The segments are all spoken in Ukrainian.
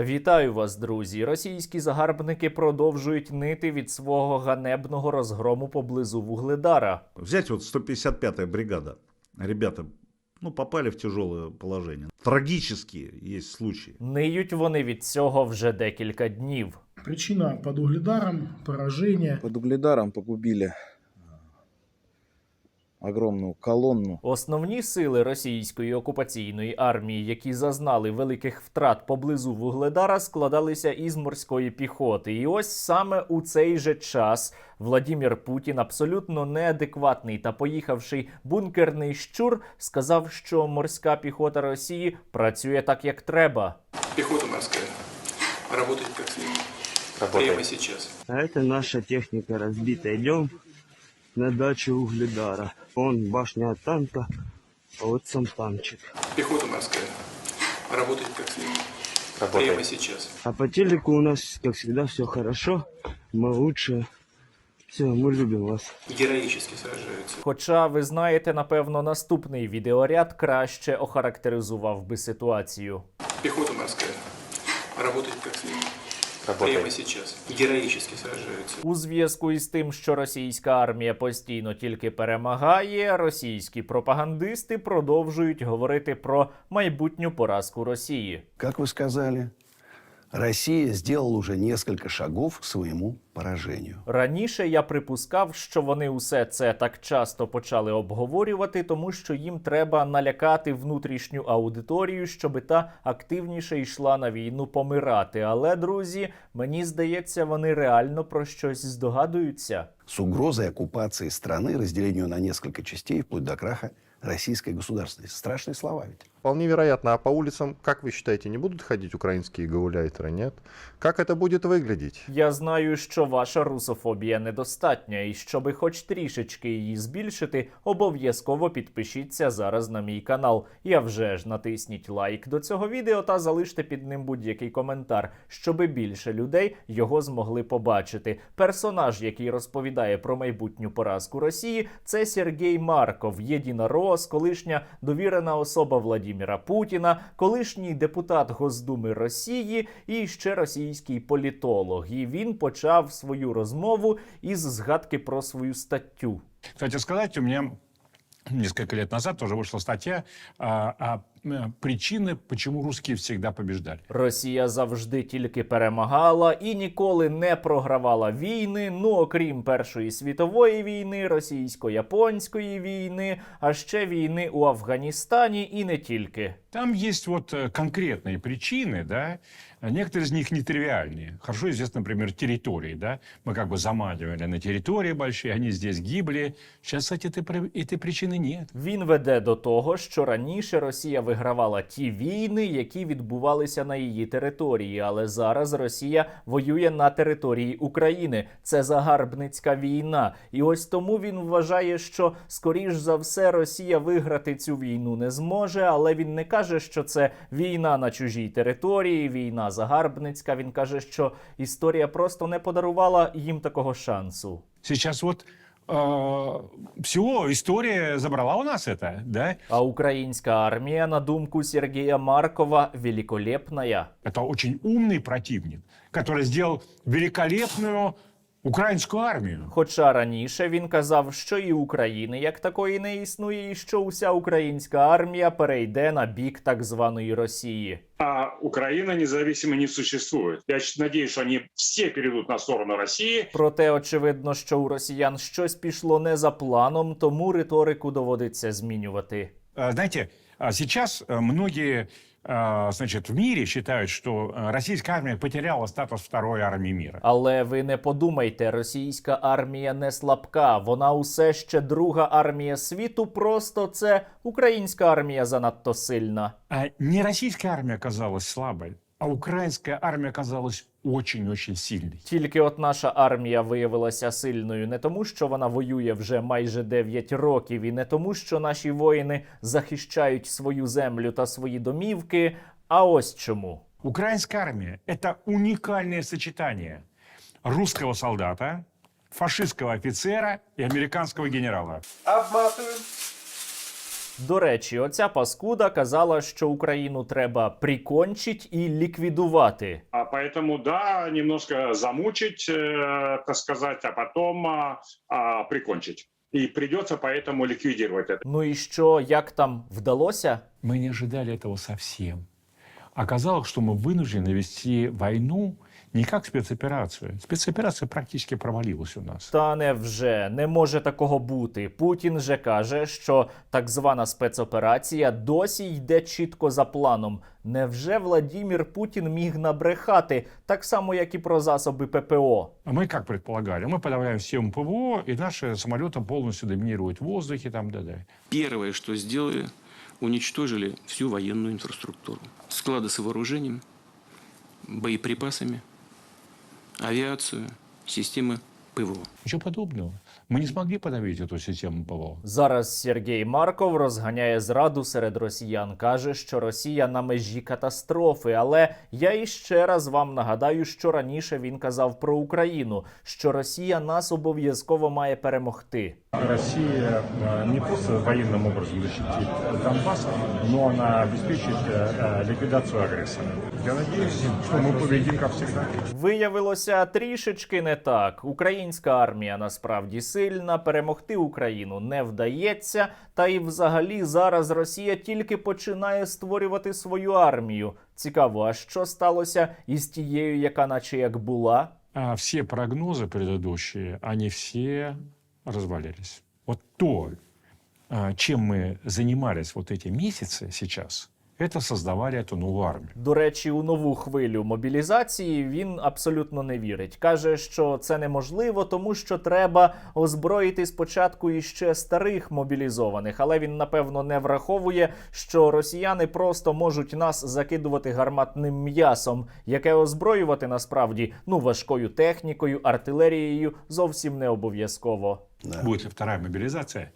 Вітаю вас, друзі! Російські загарбники продовжують нити від свого ганебного розгрому поблизу Вугледара. Взять вот 155-я бригада. Ребята, ну, попали в тяжелое положение. Трагические есть случаи. Ниють вони від цього вже декілька днів. Причина под угледаром, поражение. Под Угледаром погубили огромную колонну. Основні сили російської окупаційної армії, які зазнали великих втрат поблизу Вугледара, складалися із морської піхоти. І ось саме у цей же час Владімір Путін, абсолютно неадекватний та поїхавший бункерний щур, сказав, що морська піхота Росії працює так, як треба. Пехота морская работает как следует. Прямо сейчас. А это наша техника разбита. Идем на дачу Угледара. Вон башня танка, а вот сам танчик. Пехота морская работает как следует. Прямо сейчас. А по телеку у нас, как всегда, все хорошо. Мы лучше. Все, мы любим вас. Героически сражаются. Хоча ви знаєте, напевно, наступний відеоряд краще охарактеризував би ситуацію. Пехота морская работает как следует. Прямо сейчас. Героически сражаются. У зв'язку із тим, що російська армія постійно тільки перемагає, російські пропагандисти продовжують говорити про майбутню поразку Росії. Як ви сказали, Россия сделала уже несколько шагов к своему поражению. Раніше я припускав, що вони усе це так часто почали обговорювати, тому що їм треба налякати внутрішню аудиторію, щоби та активніше йшла на війну помирати. Але друзі, мені здається, вони реально про щось здогадуються. С угрозой оккупации страны, разделению на несколько частей, вплоть до краха российской государственности. Страшные слова ведь Вполне вероятно. А по улицам, как вы считаете, не будут ходить украинские гауляйтеры, нет? Как это будет выглядеть? Я знаю, що ваша русофобія недостатня, і щоби хоч трішечки її збільшити, обов'язково підпишіться зараз на мій канал. І а вже ж натисніть лайк до цього відео та залиште під ним будь-який коментар, щоби більше людей його змогли побачити. Персонаж, який розповідає про майбутню поразку Росії, це Сергій Марков, єдинорос, колишня довірена особа Владіміра Путіна, колишній депутат Госдуми Росії і ще російський політолог. І він почав свою розмову із згадки про свою статтю. Кстати сказати у мене несколько лет назад тоже вышла статья а, а, э, причины, почему русские всегда побеждали. Росія завжди тільки перемагала і ніколи не програвала війни. Ну окрім Першої світової війни, російсько-японської війни, а ще війни у Афганістані і не тільки. Там есть вот э, конкретные причины, да, некоторые из них нетривиальные. Хорошо известно, например, территории, да, мы как бы заманивали на территории большие, они здесь гибли. Сейчас, кстати, этой, при- этой причины нет. Він веде до того, що раніше Росія вигравала ті війни, які відбувалися на її території, але зараз Росія воює на території України. Це загарбницька війна. І ось тому він вважає, що скоріш за все Росія виграти цю війну не зможе, але він не каже, що це війна на чужій території, війна загарбницька. Він каже, що історія просто не подарувала їм такого шансу. Сейчас вот все, история забрала у нас это, да. А українська армія, на думку Сергія Маркова, великолепная. Это очень умный противник, который сделал великолепную украинскую армию. Хоча раніше він казав, що і України як такої не існує, і що уся українська армія перейде на бік так званої Росії. а Украина независимо не существует. Я ч- надеюсь, что они все перейдут на сторону России. Проте очевидно, що у росіян щось пішло не за планом, тому риторику доводиться змінювати. А, Знаете, а сейчас э, многие а, значит, в мире считают, что э, российская армия потеряла статус второй армии мира. Але ви не подумайте, російська армія не слабка. Вона усе ще друга армія світу. Просто це українська армія занадто сильна. А не российская армия оказалась слабой, а украинская армия оказалась очень-очень сильной. Тільки от наша армія виявилася сильною не тому, що вона воює вже майже 9 років, і не тому, що наші воїни захищають свою землю та свої домівки. А ось чому. Украинская армия – это уникальное сочетание русского солдата, фашистского офицера и американского генерала. Обматываем. До речі, оця паскуда казала, що Україну треба прикончить і ліквідувати. А поэтому, да, немножко замучить, э, так сказать, а потом а, а, прикончить. И придется поэтому ликвидировать это. Ну і що, як там вдалося? Мы не ожидали этого совсем. Оказалось, что мы вынуждены вести войну не как спецоперацию. Спецоперация практически провалилась у нас. Та невже не може такого бути. Путін же каже, що так звана спецоперація досі йде чітко за планом. Невже Владімір Путін міг набрехати так само, як і про засоби ППО? А мы как предполагали? Мы подавляем всем ПВО, и наши самолеты полностью доминируют в воздухе. Там, да, да. Первое, что сделали, уничтожили всю военную инфраструктуру. Склады с вооружением, боеприпасами, авиацию, системы ПВО. Ничего подобного. Мы не смогли подавить эту систему ПВО. Зараз Сергій Марков розганяє зраду серед росіян. каже, що Росія на межі катастрофи. Але я іще раз вам нагадаю, що раніше він казав про Україну, що Росія нас обов'язково має перемогти. Россия не просто военным образом защитит Донбасс, но она обеспечит ликвидацию агрессора. Я надеюсь, что мы победим, как всегда. Виявилося трішечки не так. Українська армія насправді сильна, перемогти Україну не вдається. Та і взагалі зараз Росія тільки починає створювати свою армію. Цікаво, а що сталося із тією, яка наче як була? А все прогнозы предыдущие, они все развалились. Вот то, а, чем мы занимались вот эти месяцы сейчас, это создавали эту новую армию. До речі, у нову хвилю мобілізації він абсолютно не вірить. Каже, що це неможливо, тому що треба озброїти спочатку іще старих мобілізованих. Але він напевно не враховує, що росіяни просто можуть нас закидувати гарматним м'ясом, яке озброювати насправді ну важкою технікою, артилерією зовсім не обов'язково. Будет ли вторая мобилизация?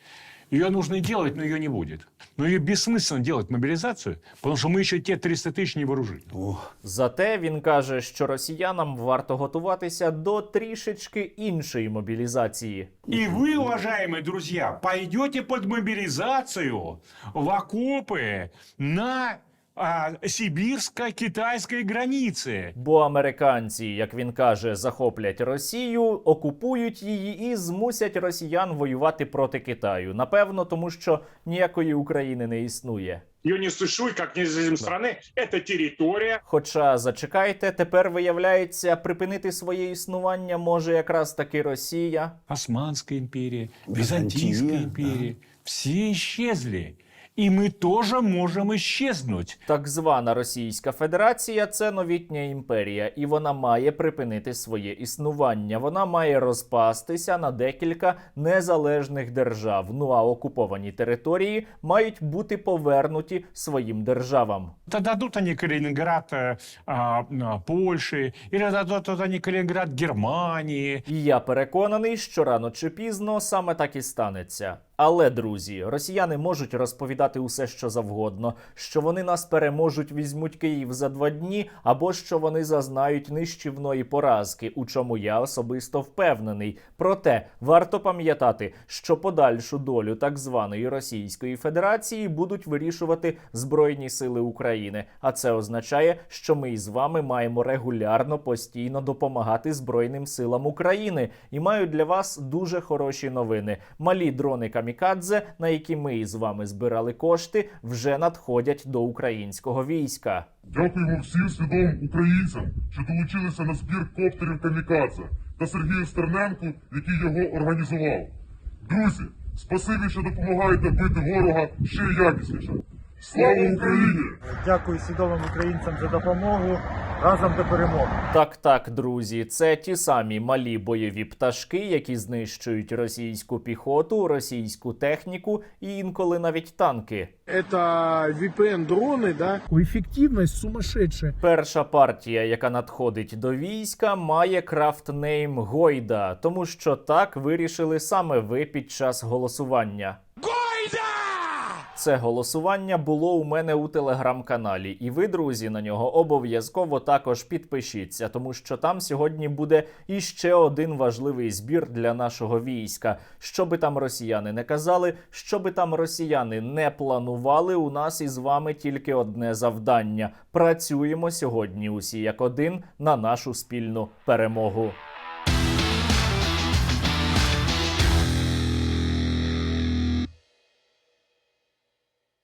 Ее нужно делать, но ее не будет. Но ее бессмысленно делать мобилизацию, потому что мы еще те 300 тысяч не вооружили. О, Зате він каже, що росіянам варто готуватися до трішечки іншої мобілізації. И вы, уважаемые друзья, пойдете под мобилизацию в окопы на а, сибирско-китайской границе. Бо американці, як він каже, захоплять Росію, окупують її і змусять росіян воювати проти Китаю. Напевно, тому що ніякої України не існує. Ее не существует как независимой страны. Это территория. Хоча зачекайте, тепер виявляється, припинити своє існування може якраз таки Росія. Османская империя, Византия, Византийская империя. Все исчезли. И мы тоже можем исчезнуть. Так звана Російська Федерація це новітня імперія, і вона має припинити своє існування. Вона має розпастися на декілька незалежних держав. Ну а окуповані території мають бути повернуті своїм державам. Да дадут они Калининград э, а, а, Польши, или дадут они Калининград І я переконаний, що рано чи пізно саме так і станеться. Але, друзі, росіяни можуть розповідати усе, що завгодно, що вони нас переможуть, візьмуть Київ за два дні, або що вони зазнають нищівної поразки, у чому я особисто впевнений. Проте варто пам'ятати, що подальшу долю так званої Російської Федерації будуть вирішувати Збройні Сили України. А це означає, що ми із вами маємо регулярно постійно допомагати Збройним силам України. І маю для вас дуже хороші новини. Малі дрони камікадзе, на які ми із вами збирали кошти, вже надходять до українського війська. Дякуємо всім свідомим українцям, що долучилися на збір коптерів Камікадзе та Сергію Стерненку, який його організував. Друзі, спасибі, що допомагаєте бити ворога ще якісніше. Слава Україні! Дякую свідомим українцям за допомогу. Разом до перемоги. Так, так, друзі, це ті самі малі бойові пташки, які знищують російську піхоту, російську техніку і інколи навіть танки. Это VPN-дроны, да? Эффективность сумасшедшая. Перша партія, яка надходить до війська, має крафтнейм Гойда, тому що так вирішили саме ви під час голосування. Це голосування було у мене у телеграм-каналі, і ви, друзі, на нього обов'язково також підпишіться, тому що там сьогодні буде іще один важливий збір для нашого війська. Що би там росіяни не казали, що би там росіяни не планували, у нас із вами тільки одне завдання: працюємо сьогодні усі як один на нашу спільну перемогу.